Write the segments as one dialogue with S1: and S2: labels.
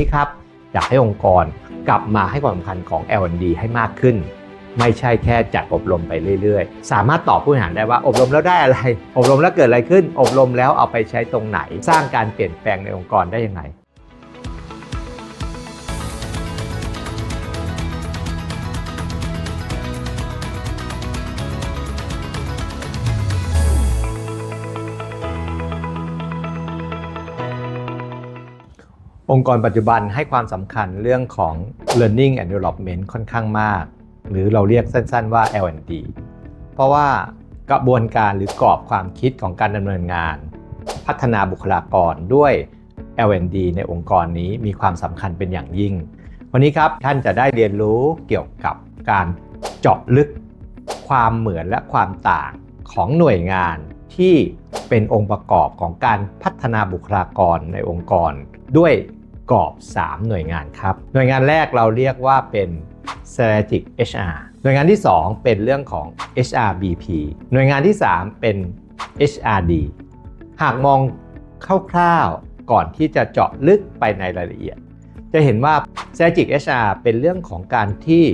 S1: นี้ครับอยากให้องค์กรกลับมาให้ความสำคัญของ L&D ให้มากขึ้น ไม่ใช่แค่จัดอบรมไปเรื่อยๆ สามารถตอบผู้บริหารได้ว่าอบรมแล้วได้อะไร อบรมแล้วเกิดอะไรขึ้น อบรมแล้วเอาไปใช้ตรงไหน สร้างการเปลี่ยนแปลงในองค์กรได้ยังไง องค์กรปัจจุบันให้ความสำคัญเรื่องของ learning and development ค่อนข้างมาก หรือเราเรียกสั้นๆว่า L&D เพราะว่ากระบวนการหรือกรอบความคิดของการดำเนินงาน พัฒนาบุคลากรด้วย L&D ในองค์กรนี้มีความสำคัญเป็นอย่างยิ่ง วันนี้ครับท่านจะได้เรียนรู้เกี่ยวกับการเจาะลึกความเหมือนและความต่างของหน่วยงานที่เป็นองค์ประกอบของการพัฒนาบุคลากรในองค์กรด้วย กรอบ 3 หน่วยงานครับ หน่วยงานแรกเราเรียกว่าเป็น strategic HR หน่วยงานที่ 2 เป็นเรื่องของ HRBP หน่วยงานที่ 3 เป็น HRD หากมองคร่าวๆก่อนที่จะเจาะลึกไปในรายละเอียด จะเห็นว่า strategic HR เป็นเรื่องของการที่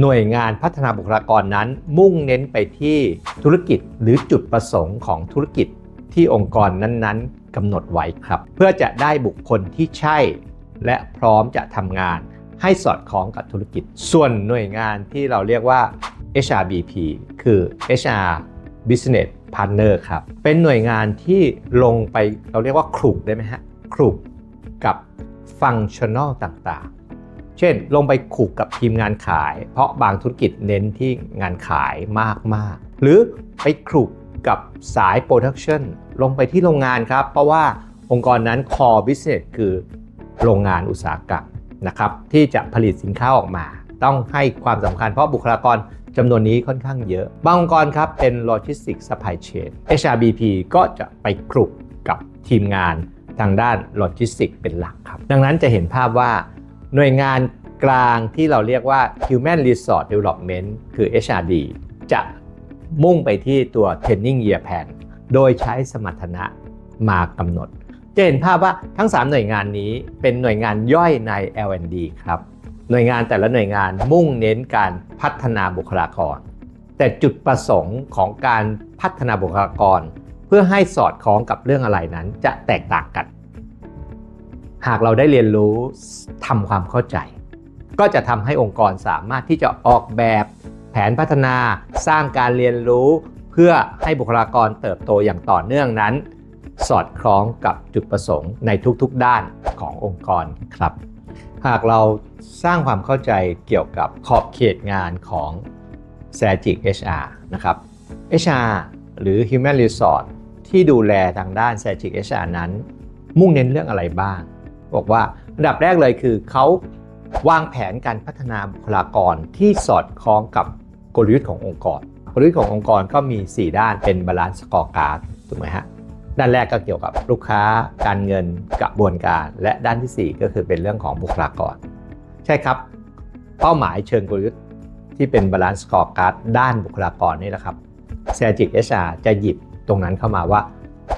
S1: หน่วยงานพัฒนาบุคลากรนั้น มุ่งเน้นไปที่ธุรกิจหรือจุดประสงค์ของธุรกิจที่องค์กรนั้นๆกำหนดไว้ครับ เพื่อจะได้บุคคลที่ใช่ และพร้อมจะทำงานให้สอดคล้องกับธุรกิจ ส่วนหน่วยงานที่เราเรียกว่า HRBP คือ HR Business Partner ครับ เป็นหน่วยงานที่ลงไปเราเรียกว่าคลุกได้ไหมฮะคลุกกับฟังชั่นอลต่างๆ เช่น ลงไปขูกกับทีมงานขาย เพราะบางธุรกิจเน้นที่งานขายมากๆ หรือไปขลุกกับสายโปรดักชันลงไปที่โรงงานครับ เพราะว่าองค์กรนั้น core business คือ โรงงานอุตสาหกรรมนะครับที่จะผลิตสินค้าออกมา ต้องให้ความสำคัญเพราะบุคลากรจำนวนนี้ค่อนข้างเยอะ บางองค์กรครับเป็น logistics supply chain HRBP ก็จะไปคลุกกับทีมงานทางด้านโลจิสติกเป็นหลักครับ ดังนั้นจะเห็นภาพว่าหน่วยงานกลางที่เราเรียกว่า Human Resource Development คือ HRD จะมุ่งไปที่ตัว Training Year Plan โดยใช้สมรรถนะมากำหนด จะเห็นภาพว่าทั้ง 3 หน่วยงานนี้เป็นหน่วยงานย่อยใน L&D ครับ หน่วยงานแต่ละหน่วยงานมุ่งเน้นการพัฒนาบุคลากร แต่จุดประสงค์ของการพัฒนาบุคลากร เพื่อให้สอดคล้องกับเรื่องอะไรนั้นจะแตกต่างกัน หากเราได้เรียนรู้ทำความเข้าใจ ก็จะทำให้องค์กรสามารถที่จะออกแบบแผนพัฒนาสร้างการเรียนรู้ เพื่อให้บุคลากรเติบโตอย่างต่อเนื่องนั้น สอดคล้องกับจุดประสงค์ในทุกๆด้านขององค์กรครับ หากเราสร้างความเข้าใจเกี่ยวกับขอบเขตงานของ Strategic HR นะครับ HR หรือ Human Resource ที่ดูแลทางด้าน Strategic HR นั้น มุ่งเน้นเรื่องอะไรบ้าง บอกว่าอันดับแรกเลยคือเขาวางแผนการพัฒนาบุคลากรที่สอดคล้องกับกลยุทธ์ขององค์กร กลยุทธ์ขององค์กรก็มี 4 ด้านเป็น Balance Scorecard ถูกไหมฮะ ด้านแรกก็เกี่ยวกับลูกค้า การเงินกระบวนการ และด้านที่ 4 ก็คือเป็นเรื่องของบุคลากร ใช่ครับ เป้าหมายเชิงกลยุทธ์ที่เป็น Balance Scorecard ด้านบุคลากรนี่แหละครับ Strategic HR จะหยิบตรงนั้นเข้ามาว่า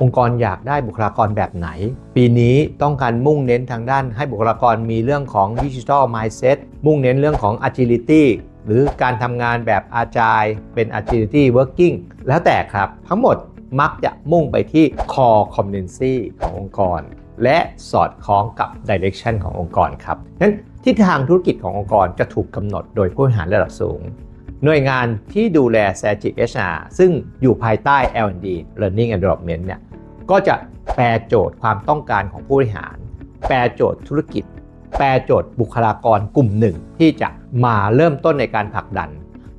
S1: องค์กรอยากได้บุคลากรแบบไหน ปีนี้ต้องการมุ่งเน้นทางด้านให้บุคลากรมีเรื่องของ Digital Mindset มุ่งเน้นเรื่องของ Agility หรือการทำงานแบบ Agile เป็น Agility Working แล้วแต่ครับทั้งหมด มักจะมุ่งไปที่ Core Competency ขององค์กร และสอดคล้องกับ Direction ขององค์กรครับนั้นทิศทางธุรกิจขององค์กรจะถูกกำหนดโดยผู้บริหารระดับสูง หน่วยงานที่ดูแล Strategic HR ซึ่งอยู่ภายใต้ L&D Learning and Development เนี่ยก็จะแปลโจทย์ความต้องการของผู้บริหาร แปลโจทย์ธุรกิจ แปลโจทย์บุคลากรกลุ่มหนึ่งที่จะมาเริ่มต้นในการผลักดัน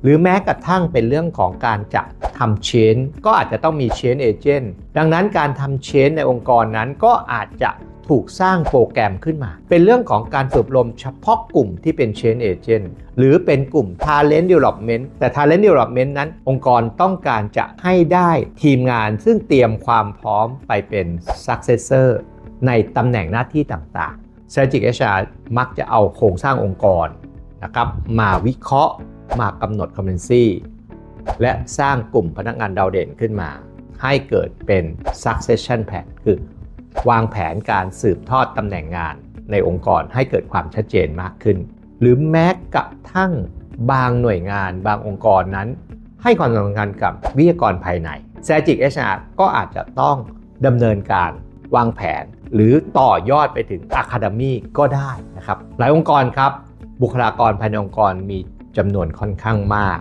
S1: หรือแม้กระทั่งเป็นเรื่องของการจะทำเชนก็อาจจะต้องมีเชนเอเจนต์ดังนั้นการทำเชนในองค์กรนั้นก็อาจจะถูกสร้างโปรแกรมขึ้นมา เป็นเรื่องของการฝึกอบรมเฉพาะกลุ่มที่เป็น Change Agent หรือเป็นกลุ่ม Talent Development แต่ Talent Development นั้น องค์กรต้องการจะให้ได้ทีมงานซึ่งเตรียมความพร้อมไปเป็น Successor ในตำแหน่งหน้าที่ต่างๆ Strategic HR มักจะเอาโครงสร้างองค์กรนะครับมาวิเคราะห์ มากำหนด Competency และสร้างกลุ่มพนักงานดาวเด่นขึ้นมา ให้เกิดเป็น succession plan คือ วางแผนการสืบทอดตำแหน่งงานในองค์กรให้เกิดความชัดเจนมากขึ้น หรือแม้กระทั่งบางหน่วยงานบางองค์กรนั้น ให้ความสำคัญกับวิทยากรภายใน Strategic HR ก็อาจจะต้องดำเนินการวางแผนหรือต่อยอดไปถึง Academy ก็ได้นะครับ หลายองค์กรครับ บุคลากรภายในองค์กรมี จำนวนค่อนข้างมาก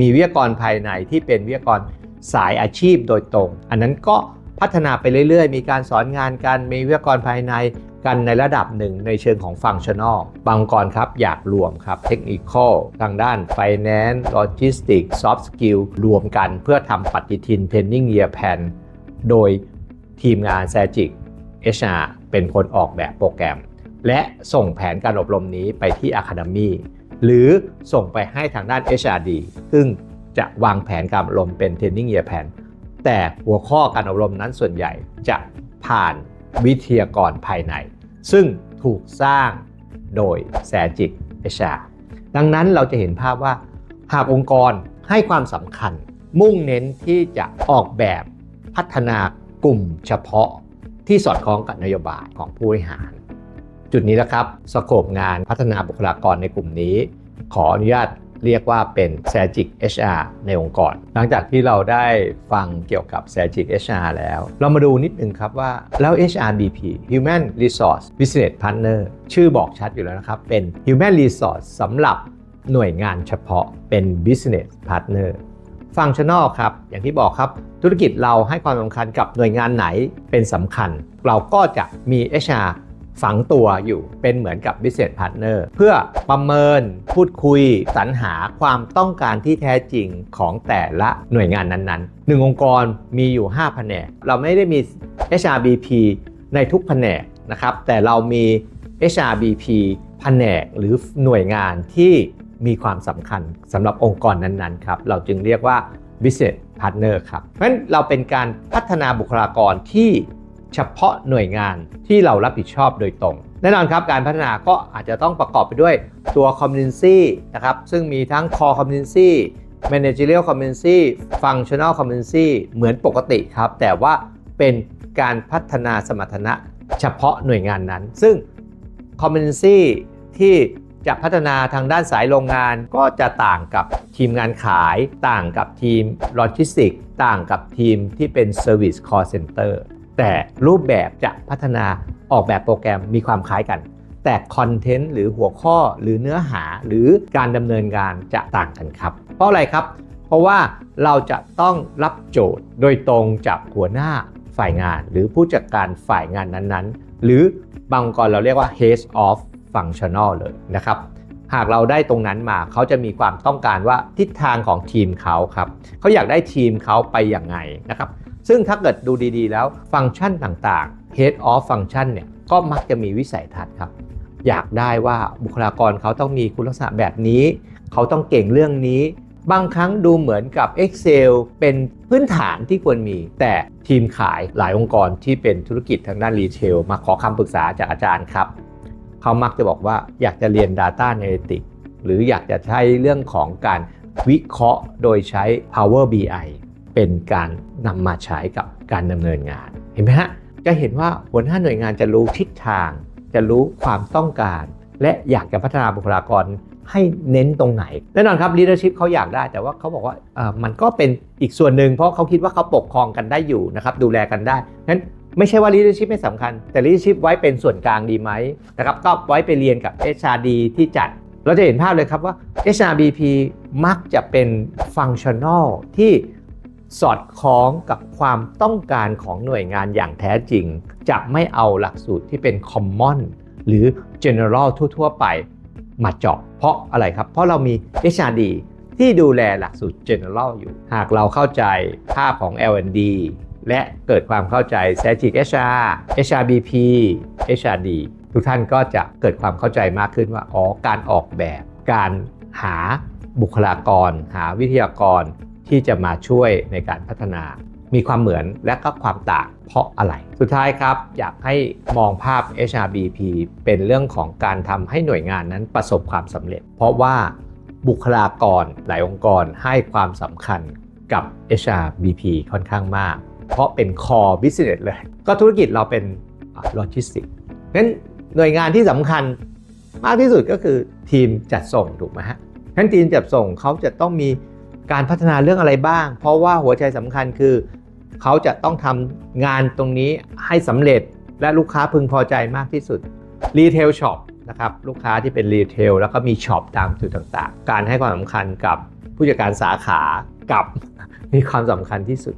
S1: มีวิทยากรภายในที่เป็นวิทยากรสายอาชีพโดยตรง อันนั้นก็พัฒนาไปเรื่อยๆ มีการสอนงานกันมีวิทยากรภายในกันในระดับหนึ่งในเชิงของฟังชั่นอลบางองค์กรครับอยากรวมครับเทคนิคอลทางด้าน Finance Logistics Soft Skill รวมกันเพื่อทำปฏิทิน Training Year Plan โดยทีมงาน s a g i c HR เป็นคนออกแบบโปรแกรม และส่งแผนการอบรมนี้ไปที่ Academy หรือส่งไปให้ทางด้าน HRD ซึ่งจะวางแผนการอบรมเป็น Training Year Plan แต่หัวข้อการอบรมนั้นส่วนใหญ่จะผ่านวิทยากรภายใน ซึ่งถูกสร้างโดย s a g i c HR ดังนั้นเราจะเห็นภาพว่า หากองค์กรให้ความสำคัญ มุ่งเน้นที่จะออกแบบพัฒนากลุ่มเฉพาะที่สอดคล้องกับนโยบายของผู้บริหาร จุดนี้นะครับสโคปงานพัฒนาบุคลากรในกลุ่มนี้ ขออนุญาตเรียกว่าเป็น s a g i c HR ในองค์กร หลังจากที่เราได้ฟังเกี่ยวกับ s a g i c HR แล้ว เรามาดูนิดนึงครับว่า แล้ว HRBP Human Resource Business Partner ชื่อบอกชัดอยู่แล้วนะครับ เป็น Human Resource สำหรับหน่วยงานเฉพาะเป็น Business Partner ฟังชั่นอลครับ อย่างที่บอกครับ ธุรกิจเราให้ความสำคัญกับหน่วยงานไหนเป็นสำคัญ เราก็จะมี HR ฝังตัวอยู่เป็นเหมือนกับ Business Partner เพื่อประเมินพูดคุยสรรหาความต้องการที่แท้จริงของแต่ละหน่วยงานนั้นๆหนึ่งองค์กรมีอยู่5แผนก เราไม่ได้มี HRBP ในทุกแผนกนะครับแต่เรามี HRBP แผนกหรือหน่วยงานที่มีความสำคัญสำหรับองค์กรนั้นๆครับเราจึงเรียกว่า Business Partner ครับเพราะฉะนั้นเราเป็นการพัฒนาบุคลากรที่ เฉพาะหน่วยงานที่เรารับผิดชอบโดยตรง แน่นอนครับการพัฒนาก็อาจจะต้องประกอบไปด้วยตัว Competency นะครับซึ่งมีทั้ง Core Competency Managerial Competency Functional Competency เหมือนปกติครับ แต่ว่าเป็นการพัฒนาสมรรถนะเฉพาะหน่วยงานนั้น ซึ่ง Competency ที่จะพัฒนาทางด้านสายโรงงานก็จะต่างกับทีมงานขาย ต่างกับทีมโลจิสติก ต่างกับทีมที่เป็น Service Call Center แต่รูปแบบจะพัฒนาออกแบบโปรแกรมมีความคล้ายกัน แต่คอนเทนต์หรือหัวข้อหรือเนื้อหาหรือการดำเนินงานจะต่างกันครับ เพราะอะไรครับ เพราะว่าเราจะต้องรับโจทย์โดยตรงจากหัวหน้าฝ่ายงาน หรือผู้จัดการฝ่ายงานนั้นๆ หรือบางองค์กรเราเรียกว่า head of functional เลยนะครับหากเราได้ตรงนั้นมาเขาจะมีความต้องการว่าทิศทางของทีมเขาครับเขาอยากได้ทีมเขาไปอย่างไงนะครับ ซึ่งถ้าเกิดดูดีๆ แล้วฟังก์ชันต่างๆ head of function เนี่ยก็มักจะมีวิสัยทัศน์ครับ อยากได้ว่าบุคลากรเขาต้องมีคุณลักษณะแบบนี้ เขาต้องเก่งเรื่องนี้ บางครั้งดูเหมือนกับ Excel เป็นพื้นฐานที่ควรมี แต่ทีมขายหลายองค์กรที่เป็นธุรกิจทางด้านรีเทลมาขอคำปรึกษาจากอาจารย์ครับ เขามักจะบอกว่าอยากจะเรียน Data Analytics หรืออยากจะใช้เรื่องของการวิเคราะห์โดยใช้ Power BI เป็นการนำมาใช้กับการดำเนินงาน เห็นไหมฮะ จะเห็นว่าหัวหน้าหน่วยงานจะรู้ทิศทาง จะรู้ความต้องการ และอยากจะพัฒนาบุคลากรให้เน้นตรงไหน แน่นอนครับ leadership เขาอยากได้ แต่ว่าเขาบอกว่ามันก็เป็นอีกส่วนหนึ่งเพราะเขาคิดว่าเขาปกครองกันได้อยู่นะครับดูแลกันได้งั้นไม่ใช่ว่า leadership ไม่สำคัญ แต่ leadership ไว้เป็นส่วนกลางดีไหมนะครับก็ไว้ไปเรียนกับ HRD ที่จัด เราจะเห็นภาพเลยครับว่า HRBP มักจะเป็น functional ที่ สอดคล้องกับความต้องการของหน่วยงานอย่างแท้จริง จะไม่เอาหลักสูตรที่เป็น common หรือ general ทั่ว ๆ ไปมาเจาะเพราะอะไรครับ เพราะเรามี HRD ที่ดูแลหลักสูตร general อยู่ หากเราเข้าใจภาพของ L&D และเกิดความเข้าใจ Strategic HR HRBP HRD ทุกท่านก็จะเกิดความเข้าใจมากขึ้นว่า อ๋อ การออกแบบ การหาบุคลากร หาวิทยากร ที่จะมาช่วยในการพัฒนา มีความเหมือนและก็ความต่างเพราะอะไร สุดท้ายครับ อยากให้มองภาพ HRBP เป็นเรื่องของการทำให้หน่วยงานนั้นประสบความสำเร็จ เพราะว่าบุคลากรหลายองค์กรให้ความสำคัญกับ HRBP ค่อนข้างมาก เพราะเป็น core business เลย ก็ธุรกิจเราเป็นโลจิสติกงั้นหน่วยงานที่สำคัญมากที่สุดก็คือทีมจัดส่งถูกไหมฮะฉะนั้นทีมจัดส่งเขาจะต้องมี การพัฒนาเรื่องอะไรบ้าง เพราะว่าหัวใจสำคัญคือ เขาจะต้องทำงานตรงนี้ให้สำเร็จและลูกค้าพึงพอใจมากที่สุดรีเทลช็อปนะครับลูกค้าที่เป็นรีเทลแล้วก็มีช็อปตามจุดต่างๆ การให้ความสำคัญกับผู้จัดการสาขากับมีความสำคัญที่สุด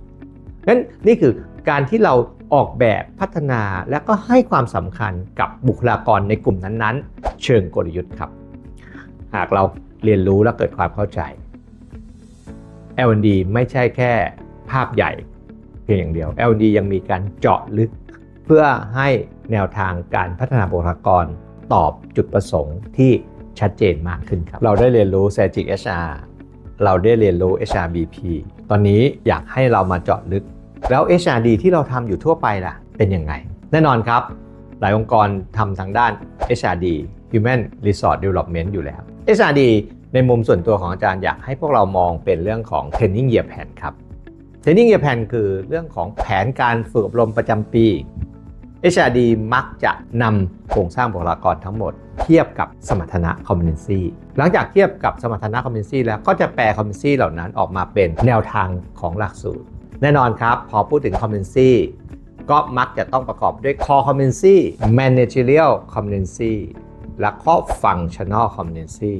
S1: งั้นนี่คือการที่เราออกแบบพัฒนาและก็ให้ความสำคัญกับบุคลากรในกลุ่มนั้นๆ เชิงกลยุทธ์ครับ หากเราเรียนรู้และเกิดความเข้าใจ L&D ไม่ใช่แค่ภาพใหญ่เพียงอย่างเดียว L&D ยังมีการเจาะลึก เพื่อให้แนวทางการพัฒนาบุคลากรตอบจุดประสงค์ที่ชัดเจนมากขึ้นครับ เราได้เรียนรู้ s a g i c HR เราได้เรียนรู้ HRBP ตอนนี้อยากให้เรามาเจาะลึก แล้ว HRD ที่เราทำอยู่ทั่วไปล่ะ เป็นยังไง แน่นอนครับ หลายองค์กรทำทางด้าน HRD Human Resource Development อยู่แล้ว HRD ในมุมส่วนตัวของอาจารย์อยากให้พวกเรามองเป็นเรื่องของ Training Year Plan ครับ Training Year Plan คือเรื่องของแผนการฝึกอบรมประจำปี HRD มักจะนำโครงสร้างบุคลากรทั้งหมด เทียบกับสมรรถนะ competency หลังจากเทียบกับสมรรถนะ competency แล้วก็จะแปล competency เหล่านั้นออกมาเป็นแนวทางของหลักสูตร แน่นอนครับ พอพูดถึง competency ก็มักจะต้องประกอบด้วย core competency managerial competency และก็ functional competency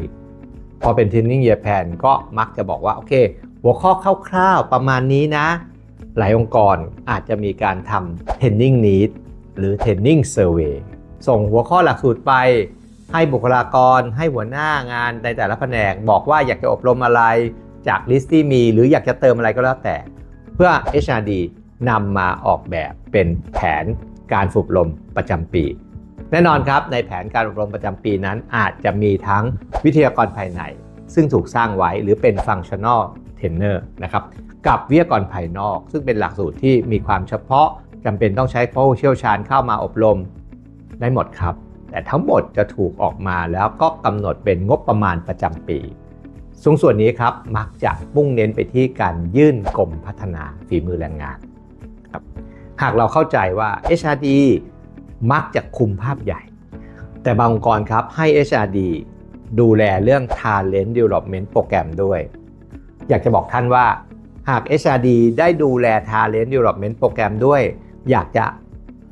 S1: พอเป็น training year plan ก็มักจะบอกว่า โอเค หัวข้อคร่าวๆประมาณนี้นะ หลายองค์กรอาจจะมีการทำ training need หรือ training survey ส่งหัวข้อหลักสูตรไป ให้บุคลากร ให้หัวหน้างานในแต่ละแผนก บอกว่าอยากจะอบรมอะไรจากลิสต์ที่มี หรืออยากจะเติมอะไรก็แล้วแต่ เพื่อ HRD นำมาออกแบบเป็นแผนการฝึกอบรมประจำปี แน่นอนครับในแผนการอบรมประจำปีนั้นอาจจะมีทั้งวิทยากรภายใน ซึ่งถูกสร้างไว้หรือเป็น functional trainer นะครับกับวิทยากรภายนอก ซึ่งเป็นหลักสูตรที่มีความเฉพาะจำเป็นต้องใช้ผู้เชี่ยวชาญเข้ามาอบรมได้หมดครับ แต่ทั้งหมดจะถูกออกมาแล้วก็กำหนดเป็นงบประมาณประจำปีส่วนส่วนนี้ครับมักจะมุ่งเน้นไปที่การยื่นกรมพัฒนาฝีมือแรงงานครับหากเราเข้าใจว่า HRD มักจะคุมภาพใหญ่ แต่บางองค์กรครับให้ HRD ดูแลเรื่อง Talent Development โปรแกรมด้วย อยากจะบอกท่านว่า หาก HRD ได้ดูแล Talent Development โปรแกรมด้วย อยากจะ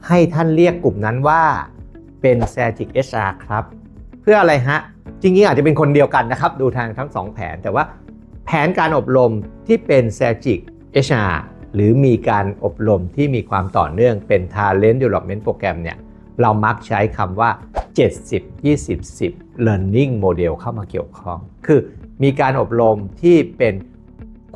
S1: ให้ท่านเรียกกลุ่มนั้นว่าเป็น Strategic HR ครับ เพื่ออะไรฮะ จริงๆ อาจจะเป็นคนเดียวกันนะครับ ดูทางทั้งสองแผน แต่ว่าแผนการอบรมที่เป็น Strategic HR หรือมีการอบรมที่มีความต่อเนื่องเป็น Talent Development โปรแกรมเนี่ยเรามักใช้คำว่า 70 20 10 Learning Model เข้ามาเกี่ยวข้อง คือมีการอบรมที่เป็น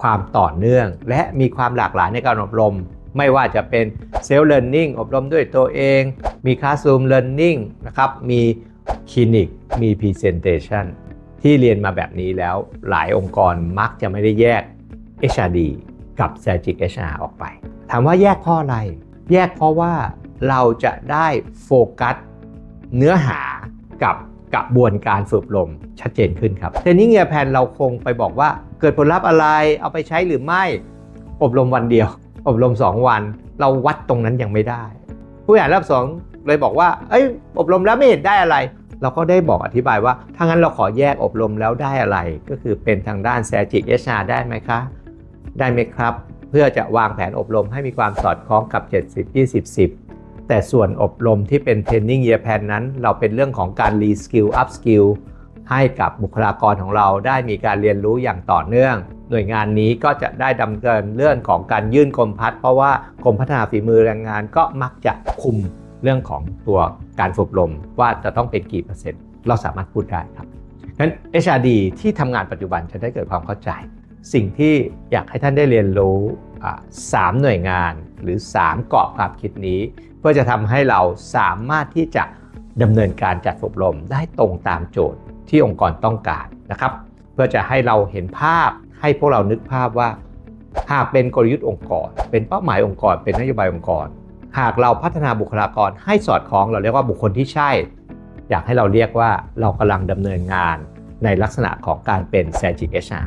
S1: ความต่อเนื่อง และมีความหลากหลายในการอบรม ไม่ว่าจะเป็น Self Learning อบรมด้วยตัวเอง มี Classroom Learning นะครับมีคลินิกมี Presentation ที่เรียนมาแบบนี้แล้วหลายองค์กรมักจะไม่ได้แยก HRD กับ s a g i c HR ออกไป ถามว่าแยกเพราะอะไร แยกเพราะว่าเราจะได้โฟกัสเนื้อหากับกระบวนการฝึกอบรมชัดเจนขึ้นครับเทรนนิ่งเงียแพนเราคงไปบอกว่าเกิดผลลัพธ์อะไรเอาไปใช้หรือไม่ อบรมวันเดียว อบรม 2 วัน เราวัดตรงนั้นยังไม่ได้ ผู้บริหารรอบสองเลยบอกว่าเอ้ยอบรมแล้วไม่เห็นได้อะไร เราก็ได้บอกอธิบายว่าถ้างั้นเราขอแยกอบรมแล้วได้อะไร ก็คือเป็นทางด้านแซจิกเอชาได้ไหมคะ ได้ไหมครับ เพื่อจะวางแผนอบรมให้มีความสอดคล้องกับ 70 20 10 แต่ส่วนอบรมที่เป็น Training Year Plan นั้น เราเป็นเรื่องของการ Re Skill Up Skill ให้กับบุคลากรของเราได้มีการเรียนรู้อย่างต่อเนื่อง หน่วยงานนี้ก็จะได้ดำเนินเรื่องของการยื่นกรมพัฒน์เพราะว่ากรมพัฒนาฝีมือแรงงานก็มักจะคุมเรื่องของตัวการฝึกอบรมว่าจะต้องเป็นกี่เปอร์เซ็นต์ เราสามารถพูดได้ครับงั้น HRD ที่ทำงานปัจจุบันจะได้เกิดความเข้าใจ สิ่งที่อยากให้ท่านได้เรียนรู้สามหน่วยงานหรือ 3กรอบความคิดนี้ เพื่อจะทำให้เราสามารถที่จะดำเนินการจัดอบรมได้ตรงตามโจทย์ที่องค์กรต้องการนะครับ เพื่อจะให้เราเห็นภาพให้พวกเรานึกภาพว่า หากเป็นกลยุทธ์องค์กร เป็นเป้าหมายองค์กร เป็นนโยบายองค์กร หากเราพัฒนาบุคลากรให้สอดคล้องเราเรียกว่าบุคคลที่ใช่ อยากให้เราเรียกว่าเรากำลังดำเนินงานในลักษณะของการเป็น s a g i c HR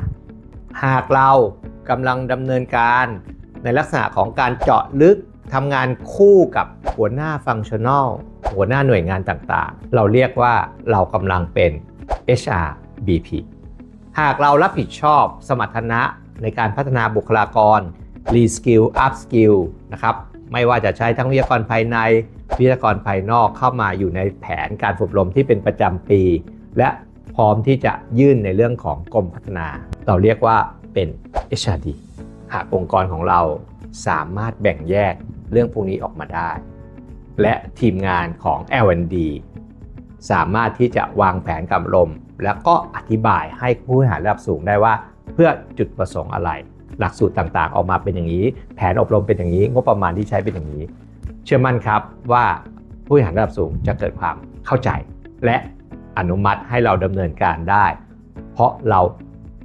S1: หากเรากำลังดำเนินการในลักษณะของการเจาะลึกทำงานคู่กับหัวหน้าฟังชั่น a ลหัวหน้าหน่วยงานต่างๆ เราเรียกว่าเรากำลังเป็น HRBP หากเรารับผิดชอบสมรรถนะในการพัฒนาบุคลากร Reskill Upskill นะครับ ไม่ว่าจะใช้ทั้งวิทยากรภายใน วิทยากรภายนอกเข้ามาอยู่ในแผนการฝึกอบรมที่เป็นประจำปี และ ร้อมที่จะยื่นในเรื่องของกรมพัฒนา เราเรียกว่าเป็น HRD หากองค์กรของเราสามารถแบ่งแยกเรื่องพวกนี้ออกมาได้ และทีมงานของ L&D สามารถที่จะวางแผนกับลม แล้วก็อธิบายให้ผู้บริหารระดับสูงได้ว่า เพื่อจุดประสงค์อะไร หลักสูตรต่างๆ ออกมาเป็นอย่างนี้ แผนอบรมเป็นอย่างนี้ งบประมาณที่ใช้เป็นอย่างนี้ เชื่อมั่นครับว่าผู้บริหารระดับสูงจะเกิดความเข้าใจ และ อนุมัติให้เราดำเนินการได้ เพราะเรา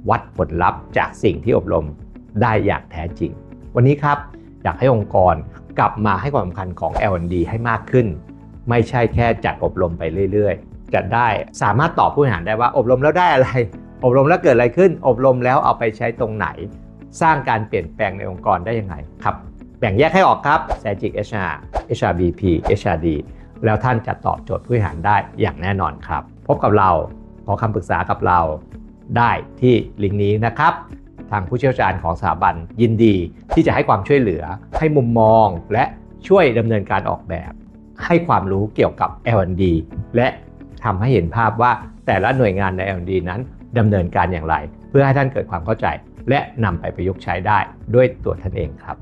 S1: วัดผลลัพธ์จากสิ่งที่อบรมได้อย่างแท้จริง วันนี้ครับอยากให้องค์กรกลับมาให้ความสำคัญของ L&D ให้มากขึ้น ไม่ใช่แค่จัดอบรมไปเรื่อยๆ จะได้สามารถตอบผู้บริหารได้ว่าอบรมแล้วได้อะไร อบรมแล้วเกิดอะไรขึ้น อบรมแล้วเอาไปใช้ตรงไหน สร้างการเปลี่ยนแปลงในองค์กรได้ยังไงครับ แบ่งแยกให้ออกครับ Strategic HR HRBP HRD แล้วท่านจะตอบโจทย์ผู้บริหารได้อย่างแน่นอนครับ พบกับเราขอคำปรึกษากับเราได้ที่ลิงก์นี้นะครับ ทางผู้เชี่ยวชาญของสถาบันยินดีที่จะให้ความช่วยเหลือให้มุมมองและช่วยดำเนินการออกแบบ ให้ความรู้เกี่ยวกับ L&D และทำให้เห็นภาพว่าแต่ละหน่วยงานใน L&D นั้นดำเนินการอย่างไร เพื่อให้ท่านเกิดความเข้าใจ และนำไปประยุกต์ใช้ได้ด้วยตัวท่านเองครับ